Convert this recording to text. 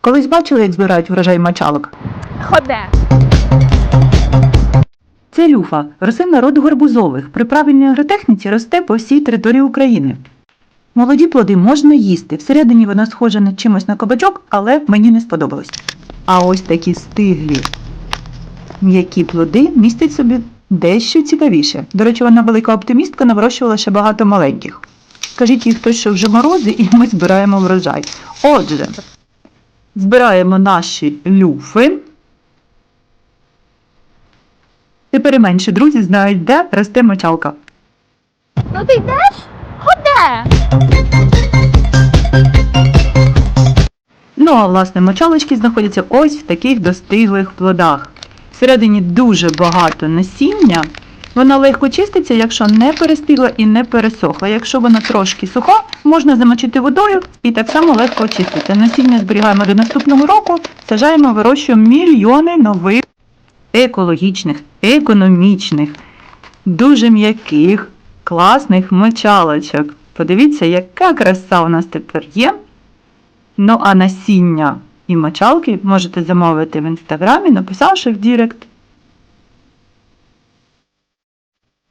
Колись бачили, як збирають врожай мочалок? Ходе. Це люфа, рослина роду гарбузових. При правильній агротехніці росте по всій території України. Молоді плоди можна їсти. Всередині вона схожа на чимось на кабачок, але мені не сподобалось. А ось такі стиглі м'які плоди містять собі дещо цікавіше. До речі, вона велика оптимістка, навирощувала ще багато маленьких. Кажіть їй хтось, що вже морози, і ми збираємо врожай. Отже, збираємо наші люфи. Тепер і менші друзі знають, де росте мочалка. Ну ти йдеш? Ходе. Ну а власне мочалочки знаходяться ось в таких достиглих плодах. Всередині дуже багато насіння. Вона легко чиститься, якщо не перестигла і не пересохла. Якщо вона трошки суха, можна замочити водою і так само легко очиститься. Насіння зберігаємо до наступного року, сажаємо, вирощуємо мільйони нових екологічних, економічних, дуже м'яких, класних мочалочок. Подивіться, яка краса у нас тепер є. Ну а насіння і мочалки можете замовити в інстаграмі, написавши в Дірект.